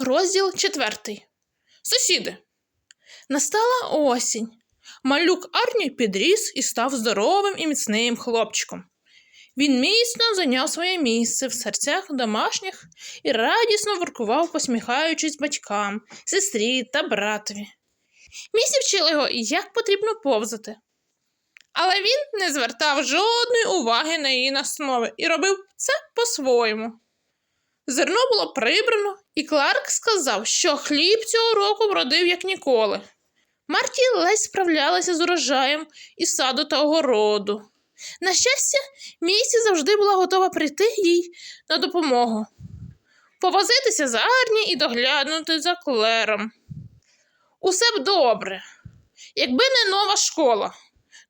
Розділ четвертий. Сусіди. Настала осінь. Малюк Арні підріс і став здоровим і міцним хлопчиком. Він міцно зайняв своє місце в серцях домашніх і радісно воркував, посміхаючись батькам, сестрі та братові. Місі вчила його, як потрібно повзати. Але він не звертав жодної уваги на її настанови і робив це по-своєму. Зерно було прибрано, і Кларк сказав, що хліб цього року вродив як ніколи. Марті ледь справлялася з урожаєм із саду та огороду. На щастя, Місі завжди була готова прийти їй на допомогу, повозитися за Арні і доглянути за Клером. Усе б добре, якби не нова школа.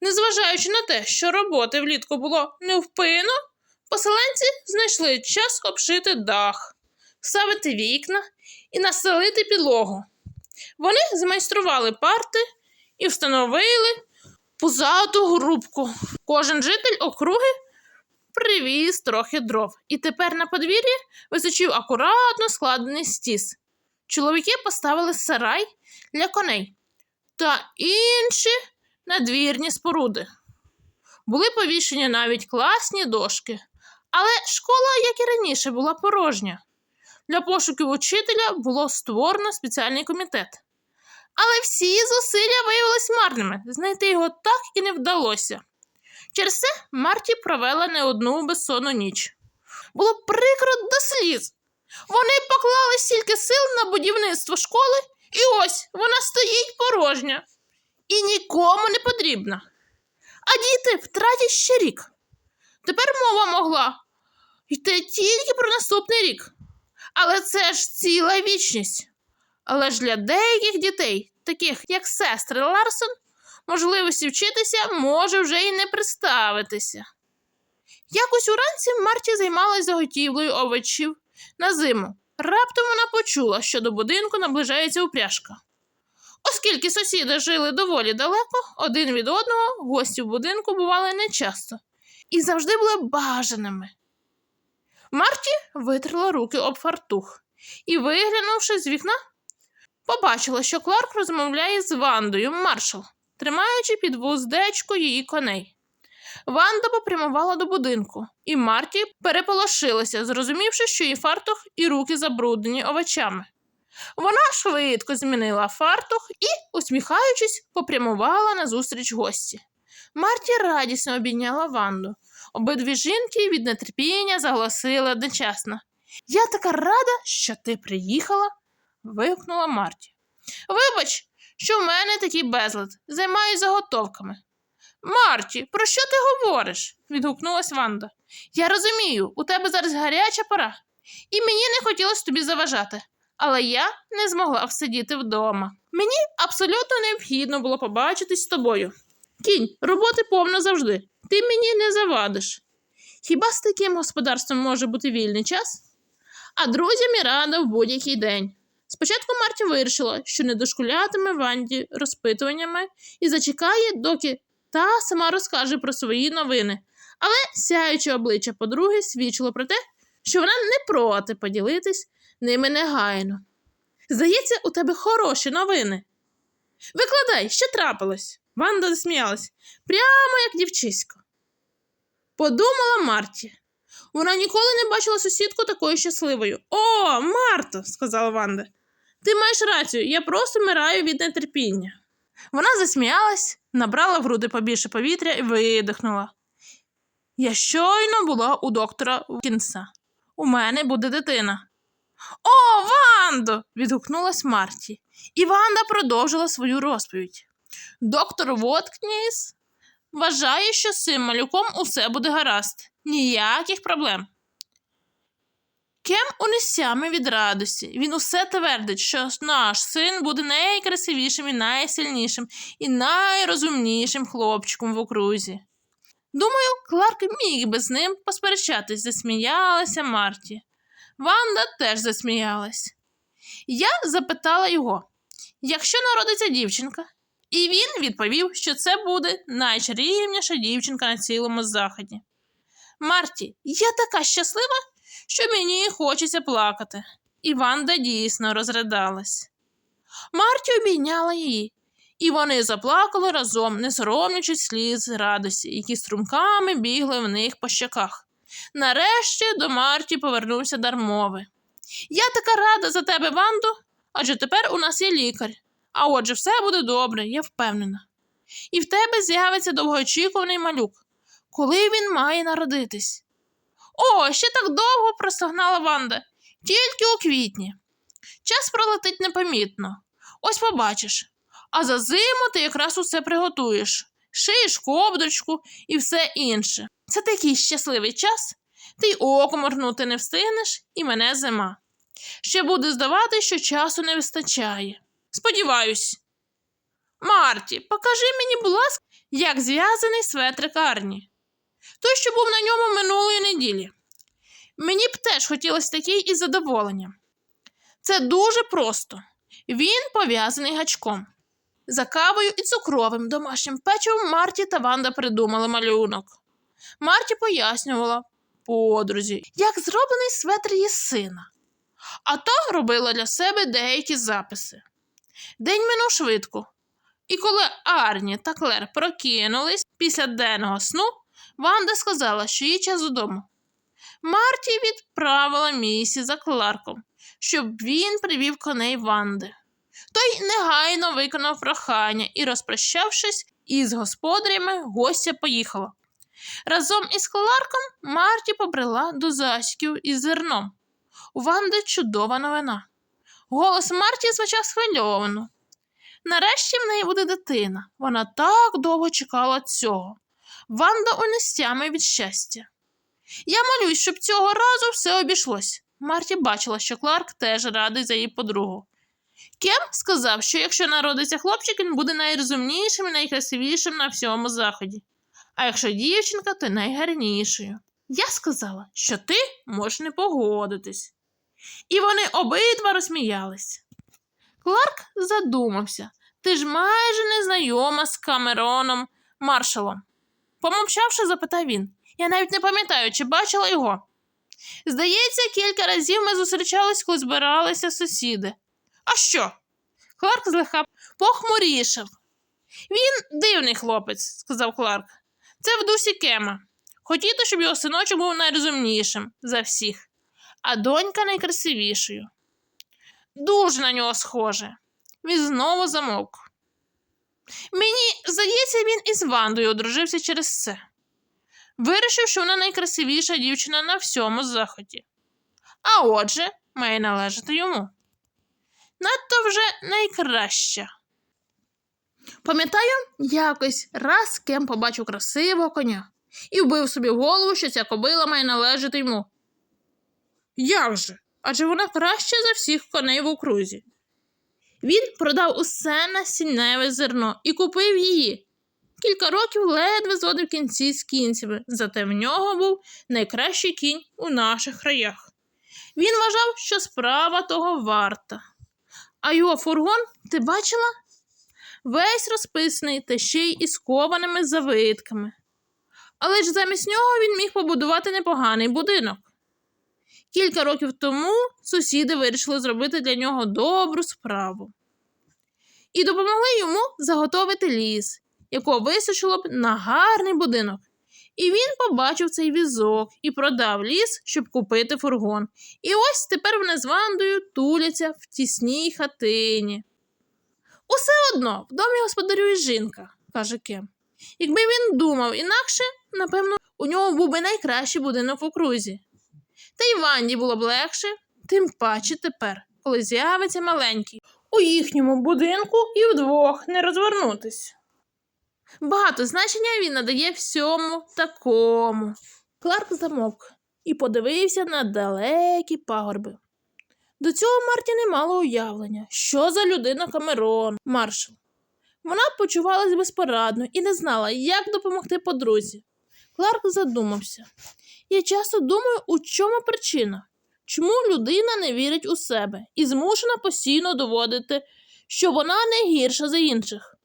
Незважаючи на те, що роботи влітку було невпинно, Поселенці знайшли час обшити дах, ставити вікна і настелити підлогу. Вони змайстрували парти і встановили пузату грубку. Кожен житель округи привіз трохи дров, і тепер на подвір'ї височив акуратно складений стіс. Чоловіки поставили сарай для коней та інші надвірні споруди. Були повішені навіть класні дошки. Але школа, як і раніше, була порожня. Для пошуків учителя було створено спеціальний комітет. Але всі зусилля виявилися марними. Знайти його так і не вдалося. Через це Марті провела не одну безсонну ніч. Було прикро до сліз. Вони поклали стільки сил на будівництво школи, і ось вона стоїть порожня і нікому не потрібна. А діти втратять ще рік. Тепер мова могла йти тільки про наступний рік. Але це ж ціла вічність. Але ж для деяких дітей, таких як сестри Ларсон, можливості вчитися може вже й не представитися. Якось уранці Марті займалась заготівлею овочів на зиму. Раптом вона почула, що до будинку наближається упряжка. Оскільки сусіди жили доволі далеко, один від одного, гості в будинку бували нечасто і завжди були бажаними. Марті витерла руки об фартух і, виглянувши з вікна, побачила, що Кларк розмовляє з Вандою маршал, тримаючи під вуздечко її коней. Ванда попрямувала до будинку, і Марті переполошилася, зрозумівши, що її фартух і руки забруднені овочами. Вона швидко змінила фартух і, усміхаючись, попрямувала назустріч гості. Марті радісно обійняла Ванду. Обидві жінки від нетерпіння заголосили одночасно. Я така рада, що ти приїхала. вигукнула Марті. Вибач, що в мене такий безлад. Займаюсь заготовками. Марті, про що ти говориш? відгукнулась Ванда. Я розумію, у тебе зараз гаряча пора, і мені не хотілося тобі заважати, але я не змогла всидіти вдома. Мені абсолютно необхідно було побачитись з тобою. Кінь, роботи повно завжди. Ти мені не завадиш. Хіба з таким господарством може бути вільний час? А друзям і рада в будь-який день. Спочатку Марті вирішила, що не дошкулятиме Ванді розпитуваннями і зачекає, доки та сама розкаже про свої новини. Але сяюче обличчя подруги свідчило про те, що вона не проти поділитись ними негайно. Здається, у тебе хороші новини. Викладай, що трапилось? Ванда засміялась, прямо як дівчисько. Подумала Марті. Вона ніколи не бачила сусідку такою щасливою. О, Марто, сказала Ванда. Ти маєш рацію, я просто вмираю від нетерпіння. Вона засміялась, набрала в груди побільше повітря і видихнула. Я щойно була у доктора Кінса. У мене буде дитина. О, Вандо! відгукнулась Марті. І Ванда продовжила свою розповідь. Доктор Воткніс вважає, що з цим малюком усе буде гаразд. Ніяких проблем. Кем унесями від радості. Він усе твердить, що наш син буде найкрасивішим і найсильнішим і найрозумнішим хлопчиком в окрузі. Думаю, Кларк міг би з ним посперечатись, засміялася Марті. Ванда теж засміялась. Я запитала його, якщо народиться дівчинка, і він відповів, що це буде найчарівніша дівчинка на цілому заході. Марті, я така щаслива, що мені хочеться плакати. і Ванда дійсно розридалась. Марті обійняла її, і вони заплакали разом, не соромлячись сліз радості, які струмками бігли в них по щоках. Нарешті до Марті повернувся дармови. Я така рада за тебе, Вандо, адже тепер у нас є лікар. А отже, все буде добре, я впевнена. І в тебе з'явиться довгоочікуваний малюк. Коли він має народитись? О, ще так довго простогнала Ванда. Тільки у квітні. Час пролетить непомітно. Ось побачиш. А за зиму ти якраз усе приготуєш. Шиєш ковдрочку і все інше. Це такий щасливий час. Ти й око моргнути не встигнеш, і мене зима. Ще буде здавати, що часу не вистачає. Сподіваюсь. Марті, покажи мені, будь ласка, як зв'язаний светрик Арні. Той, що був на ньому минулої неділі. Мені б теж хотілося такий із задоволенням. Це дуже просто. Він пов'язаний гачком. За кавою і цукровим домашнім печивом Марті та Ванда придумали малюнок. Марті пояснювала подрузі, як зроблений светр її сина. А то робила для себе деякі записи. День минув швидко. І коли Арні та Клер прокинулись після денного сну, Ванда сказала, що їй час додому. Марті відправила місі за Кларком, щоб він привів коней Ванди. Той негайно виконав прохання і, розпрощавшись із господарями, гостя поїхала. Разом із Кларком Марті побрела до засіків із зерном. У Ванди чудова новина. Голос Марті звучав схвильовано. Нарешті в неї буде дитина. Вона так довго чекала цього. Ванда унестями від щастя. Я молюсь, щоб цього разу все обійшлось. Марті бачила, що Кларк теж радий за її подругу. Кем сказав, що якщо народиться хлопчик, він буде найрозумнішим і найкрасивішим на всьому заході. А якщо дівчинка, то найгарнішою. Я сказала, що ти можеш не погодитись. І вони обидва розсміялись. Кларк задумався. Ти ж майже не знайома з Камероном Маршалом. Помовчавши, запитав він. Я навіть не пам'ятаю, чи бачила його. Здається, кілька разів ми зустрічались, коли збиралися сусіди. А що? Кларк злегка похмурішав. Він дивний хлопець, сказав Кларк. Це в дусі Кема. Хотіти, щоб його синочок був найрозумнішим за всіх, а донька найкрасивішою. Дуже на нього схоже. Він знову замовк. Мені здається, він із Вандою одружився через це. Вирішив, що вона найкрасивіша дівчина на всьому заході. А отже, має належати йому. Надто вже найкраща. Пам'ятаю, якось раз Кем побачив красивого коня і вбив собі в голову, що ця кобила має належати йому. Як же? Адже вона краща за всіх коней в окрузі. Він продав усе насінневе зерно і купив її. Кілька років ледве зводив кінці з кінцями, зате в нього був найкращий кінь у наших краях. Він вважав, що справа того варта. А його фургон ти бачила? Весь розписаний та ще й із кованими завитками. Але ж замість нього він міг побудувати непоганий будинок. Кілька років тому сусіди вирішили зробити для нього добру справу і допомогли йому заготовити ліс, якого висушило б на гарний будинок. І він побачив цей візок і продав ліс, щоб купити фургон. І ось тепер вони з Вандою туляться в тісній хатині. Усе одно в домі господарює жінка, каже Кем. Якби він думав інакше, напевно, у нього був би найкращий будинок в окрузі. Та й Ванді було б легше, тим паче тепер, коли з'явиться маленький. У їхньому будинку і вдвох не розвернутись. Багато значення він надає всьому такому. Кларк замовк і подивився на далекі пагорби. До цього Марті не мало уявлення, що за людина Камерон, маршал. Вона почувалась безпорадно і не знала, як допомогти подрузі. Кларк задумався. Я часто думаю, у чому причина, чому людина не вірить у себе і змушена постійно доводити, що вона не гірша за інших.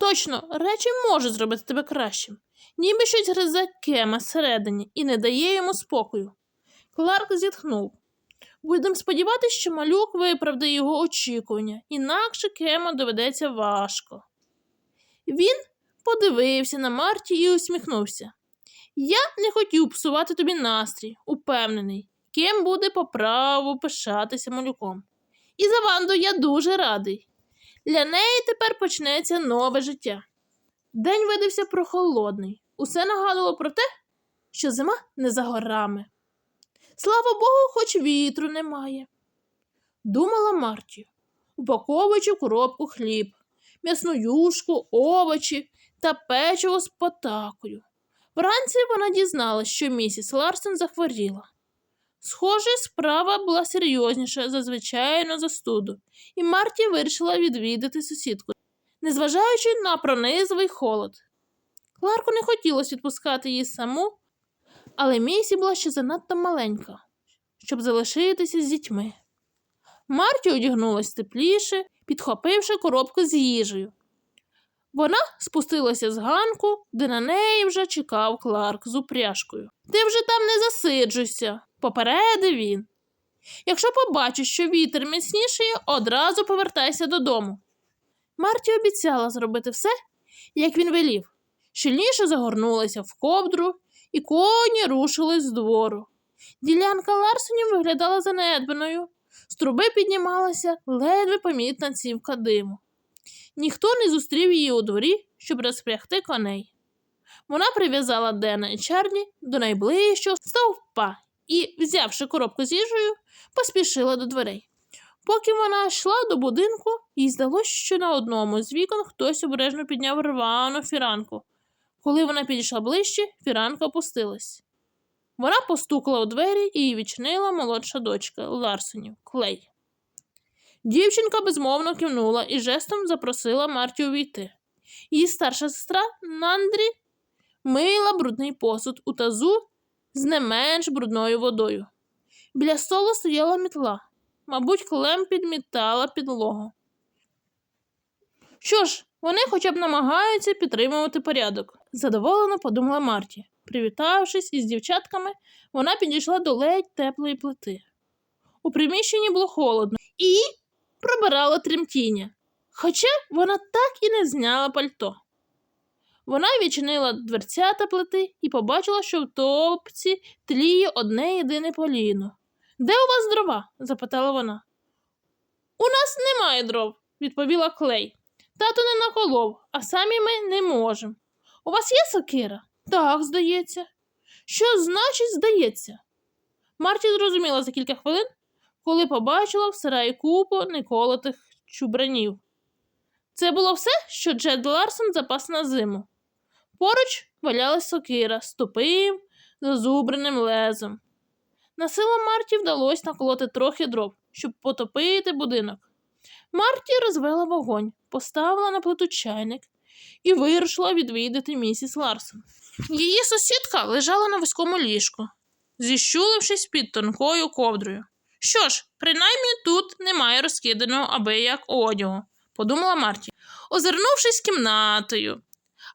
Точно, речі можуть зробити тебе кращим, ніби щось гризе кема всередині і не дає йому спокою. Кларк зітхнув. Будемо сподіватися, що малюк виправдає його очікування, інакше Кему доведеться важко. Він подивився на Марті і усміхнувся. Я не хотів псувати тобі настрій, упевнений, ким буде по праву пишатися малюком. І за Ванду я дуже радий. Для неї тепер почнеться нове життя. День видався прохолодний. Усе нагадувало про те, що зима не за горами. Слава Богу, хоч вітру немає. Думала Марті, упаковуючи коробку хліб, м'ясну юшку, овочі та печиво з потакою. Вранці вона дізналась, що місіс Ларсен захворіла. Схоже, справа була серйозніша за звичайну застуду, і Марті вирішила відвідати сусідку, незважаючи на пронизовий холод. Кларку не хотілося відпускати її саму, але Місі була ще занадто маленька, щоб залишитися з дітьми. Марті одягнулась тепліше, підхопивши коробку з їжею. Вона спустилася з ганку, де на неї вже чекав Кларк з упряжкою. Ти вже там не засиджуйся, попередив він. Якщо побачиш, що вітер міцнішає, одразу повертайся додому. Марті обіцяла зробити все, як він велів. Щільніше загорнулася в ковдру, і коні рушили з двору. Ділянка Ларсенів виглядала занедбаною. З труби піднімалася ледве помітна цівка диму. Ніхто не зустрів її у дворі, щоб розпрягти коней. Вона прив'язала Дена і Чарлі до найближчого стовпа і, взявши коробку з їжею, поспішила до дверей. Поки вона йшла до будинку, їй здалося, що на одному з вікон хтось обережно підняв рвану фіранку. Коли вона підійшла ближче, фіранка опустилась. Вона постукала у двері і її відчинила молодша дочка Ларсонів Клей. Дівчинка безмовно кивнула і жестом запросила Марті увійти. Її старша сестра Нандрі мила брудний посуд у тазу з не менш брудною водою. Біля столу стояла мітла. Мабуть, клем підмітала підлогу. Що ж, вони хоча б намагаються підтримувати порядок, задоволено подумала Марті. Привітавшись із дівчатками, вона підійшла до ледь теплої плити. У приміщенні було холодно і пробирало тремтіння, хоча вона так і не зняла пальто. Вона відчинила дверцята плити і побачила, що в топці тліє одне єдине поліно. Де у вас дрова? запитала вона. У нас немає дров, відповіла Клей. Тато не наколов, а самі ми не можемо. У вас є сокира? Так, здається. Що значить, здається? Марті зрозуміла за кілька хвилин, коли побачила в сараї купу неколотих чубранів. Це було все, що Джед Ларсон запас на зиму. Поруч валялась сокира з тупим, зазубреним лезом. На силу Марті вдалося наколоти трохи дров, щоб потопити будинок. Марті розвела вогонь, поставила на плиту чайник і вирушила відвідати місіс Ларсон. Її сусідка лежала на вузькому ліжку, зіщулившись під тонкою ковдрою. Що ж, принаймні тут немає розкиданого аби як одягу, подумала Марті, озирнувшись кімнатою.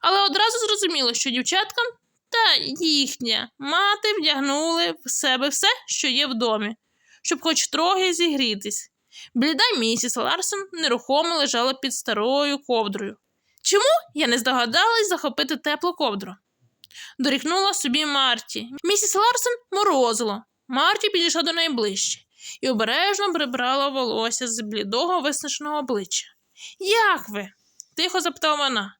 Але одразу зрозуміло, що дівчаткам та їхня мати вдягнули в себе все, що є в домі, щоб хоч трохи зігрітись. Бліда місіс Ларсон нерухомо лежала під старою ковдрою. Чому я не здогадалась захопити теплу ковдру? Дорікнула собі Марті. Місіс Ларсон морозило. Марті підійшла до неї ближче і обережно прибрала волосся з блідого виснаженого обличчя. Як ви? тихо запитала вона.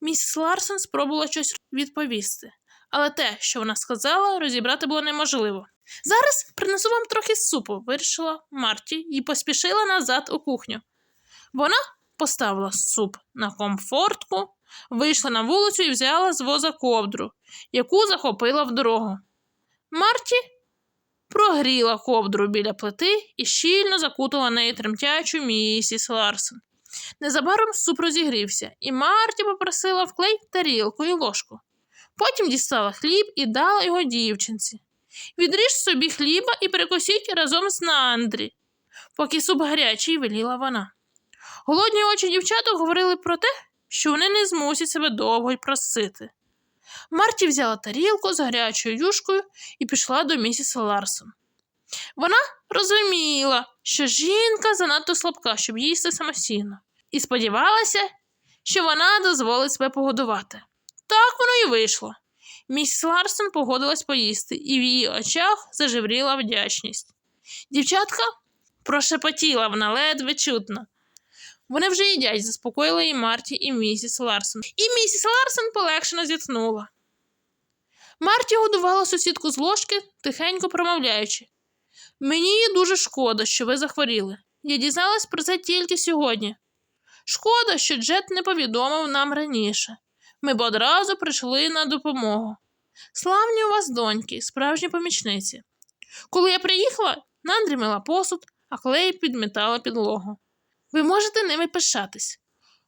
Місіс Ларсон спробувала щось відповісти, але те, що вона сказала, розібрати було неможливо. Зараз принесу вам трохи супу, вирішила Марті і поспішила назад у кухню. Вона поставила суп на комфортку, вийшла на вулицю і взяла з воза ковдру, яку захопила в дорогу. Марті прогріла ковдру біля плити і щільно закутала неї тремтячу місіс Ларсон. Незабаром суп розігрівся, і Марті попросила вклей тарілку і ложку. Потім дістала хліб і дала його дівчинці. Відріж собі хліба і перекусіть разом з Нандрі, поки суп гарячий веліла вона. Голодні очі дівчаток говорили про те, що вони не змусять себе довго й просити. Марті взяла тарілку з гарячою юшкою і пішла до місіс Ларсон. Вона розуміла, що жінка занадто слабка, щоб їсти самостійно, і сподівалася, що вона дозволить себе погодувати. Так воно і вийшло. Місіс Ларсон погодилась поїсти, і в її очах зажевріла вдячність. Дівчатка прошепотіла вона ледве чутно. Вони вже їдять, заспокоїла її Марті і місіс Ларсон. І місіс Ларсон полегшено зітхнула. Марті годувала сусідку з ложки, тихенько промовляючи. Мені дуже шкода, що ви захворіли. Я дізналась про це тільки сьогодні. Шкода, що Джет не повідомив нам раніше. Ми б одразу прийшли на допомогу. Славні у вас доньки, справжні помічниці. Коли я приїхала, Нандрі мила посуд, а клей підмітала підлогу. Ви можете ними пишатись.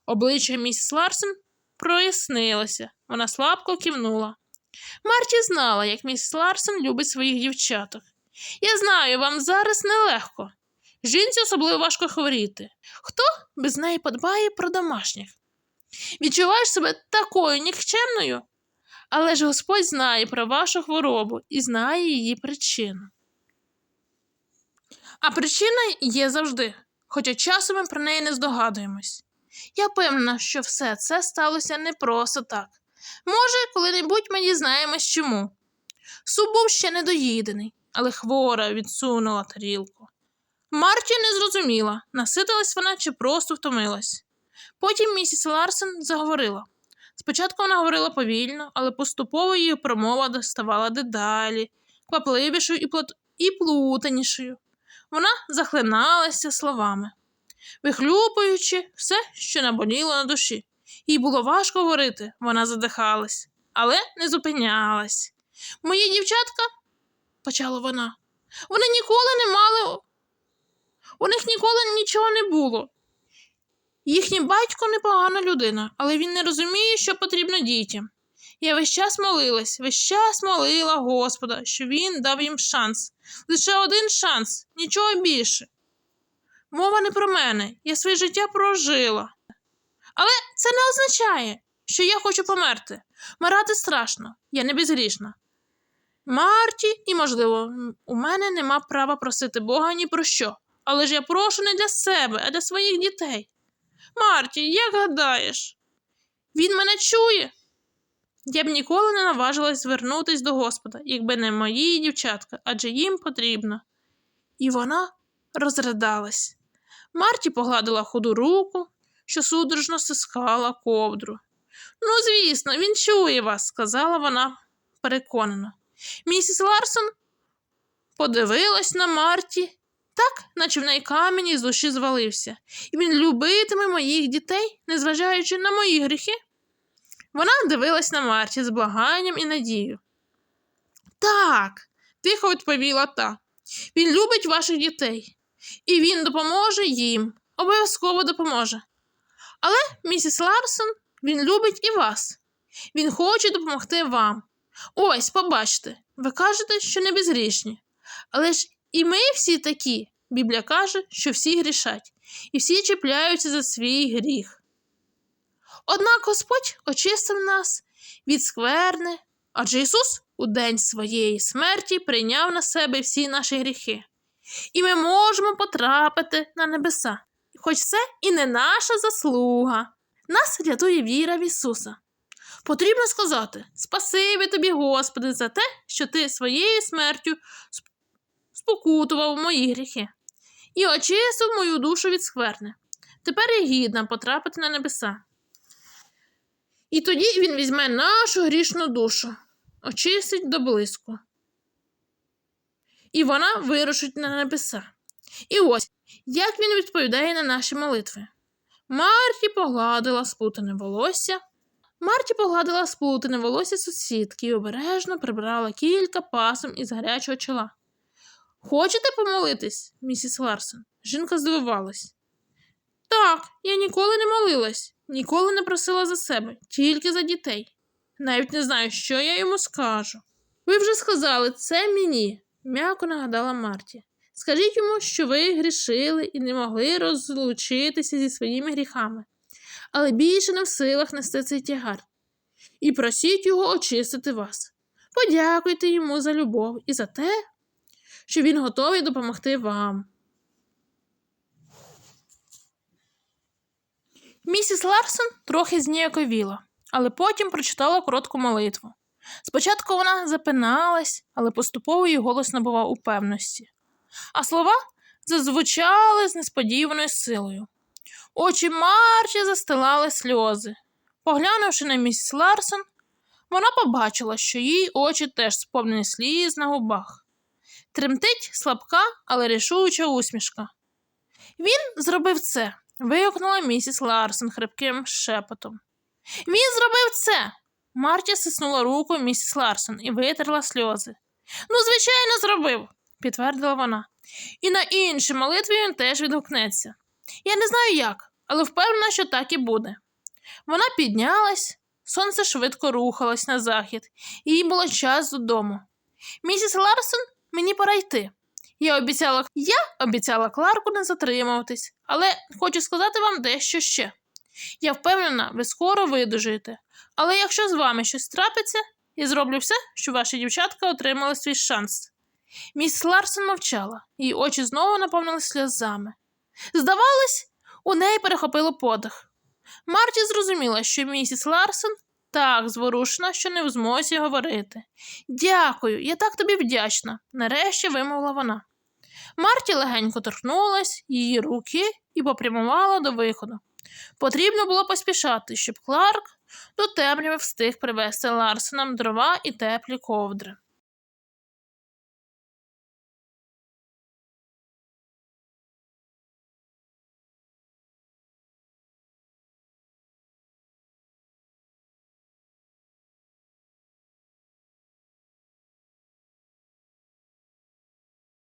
Обличчя місіс Ларсон прояснилося, вона слабко кивнула. Марті знала, як місіс Ларсон любить своїх дівчаток. Я знаю, вам зараз нелегко. Жінці особливо важко хворіти. Хто без неї подбає про домашніх? Відчуваєш себе такою нікчемною? Але ж Господь знає про вашу хворобу і знає її причину. А причина є завжди, хоча часом ми про неї не здогадуємось. Я певна, що все це сталося не просто так. Може, коли-небудь ми дізнаємось чому. Суп був ще недоїдений, але хвора відсунула тарілку. Марті не зрозуміла, наситилась вона чи просто втомилась. Потім місіс Ларсен заговорила. Спочатку вона говорила повільно, але поступово її промова ставала дедалі, квапливішою і плутанішою. Вона захлиналася словами, вихлюпуючи все, що наболіло на душі. Їй було важко говорити, вона задихалась, але не зупинялась. Мої дівчатка, почала вона, вони ніколи не мали. У них ніколи нічого не було. Їхній батько непогана людина, але він не розуміє, що потрібно дітям. Я весь час молилась, весь час молила Господа, що він дав їм шанс. Лише один шанс, нічого більше. Мова не про мене, я своє життя прожила. Але це не означає, що я хочу померти. Марати страшно, я не безгрішна. Марті, і, можливо, у мене нема права просити Бога ні про що, але ж я прошу не для себе, а для своїх дітей. Марті, як гадаєш? Він мене чує. Я б ніколи не наважилась звернутись до Господа, якби не мої дівчатка, адже їм потрібно. І вона розридалась. Марті погладила худу руку, що судорожно стискала ковдру. Ну, звісно, він чує вас, сказала вона переконано. Місіс Ларсон подивилась на Марті так, наче в неї камінь із душі звалився, і він любитиме моїх дітей, незважаючи на мої гріхи. Вона дивилась на Марті з благанням і надією. Так, тихо відповіла та. Він любить ваших дітей, і він допоможе їм, обов'язково допоможе. Але, місіс Ларсон, він любить і вас. Він хоче допомогти вам. Ось, побачте, ви кажете, що не безгрішні. Але ж і ми всі такі. Біблія каже, що всі грішать, і всі чіпляються за свій гріх. Однак Господь очистив нас від скверни, адже Ісус у день своєї смерті прийняв на себе всі наші гріхи, і ми можемо потрапити на небеса, хоч це і не наша заслуга. Нас рятує віра в Ісуса. Потрібно сказати спасибі тобі, Господи, за те, що ти своєю смертю спокутував мої гріхи і очистив мою душу від скверни. Тепер я гідна потрапити на небеса. І тоді він візьме нашу грішну душу, очистить до блиску. І вона вирушить на небеса. І ось як він відповідає на наші молитви. Марті погладила сплутане волосся. Марті погладила сплутане волосся сусідки і обережно прибрала кілька пасом із гарячого чола. Хочете помолитись, місіс Ларсон? Жінка здивувалась. Так, я ніколи не молилась, ніколи не просила за себе, тільки за дітей. Навіть не знаю, що я йому скажу. Ви вже сказали це мені, м'яко нагадала Марті. Скажіть йому, що ви грішили і не могли розлучитися зі своїми гріхами, але більше не в силах нести цей тягар. І просіть його очистити вас. Подякуйте йому за любов і за те, що він готовий допомогти вам. Місіс Ларсон трохи зніяковіла, але потім прочитала коротку молитву. Спочатку вона запиналась, але поступово її голос набував упевності, а слова зазвучали з несподіваною силою. Очі Марчі застилали сльози. Поглянувши на місіс Ларсон, вона побачила, що її очі теж сповнені сліз на губах. Тремтить слабка, але рішуча усмішка. Він зробив це, вигукнула місіс Ларсон хрипким шепотом. Він зробив це. Марті стиснула руку місіс Ларсон і витерла сльози. Ну, звичайно, зробив, підтвердила вона. І на інші молитві він теж відгукнеться. Я не знаю як, але впевнена, що так і буде. Вона піднялась, сонце швидко рухалось на захід, і їй було час додому. Місіс Ларсон, мені пора йти. Я обіцяла, я обіцяла Кларку не затримуватись, але хочу сказати вам дещо ще. Я впевнена, ви скоро видужуєте. Але якщо з вами щось трапиться, я зроблю все, щоб ваші дівчатка отримали свій шанс. Міс Ларсон мовчала, її очі знову наповнилися сльозами. Здавалось, у неї перехопило подих. Марті зрозуміла, що місіс Ларсон так зворушена, що не в змозі говорити. Дякую, я так тобі вдячна, нарешті вимовила вона. Марті легенько торкнулась її руки і попрямувала до виходу. Потрібно було поспішати, щоб Кларк до темряви встиг привезти Ларсенам дрова і теплі ковдри.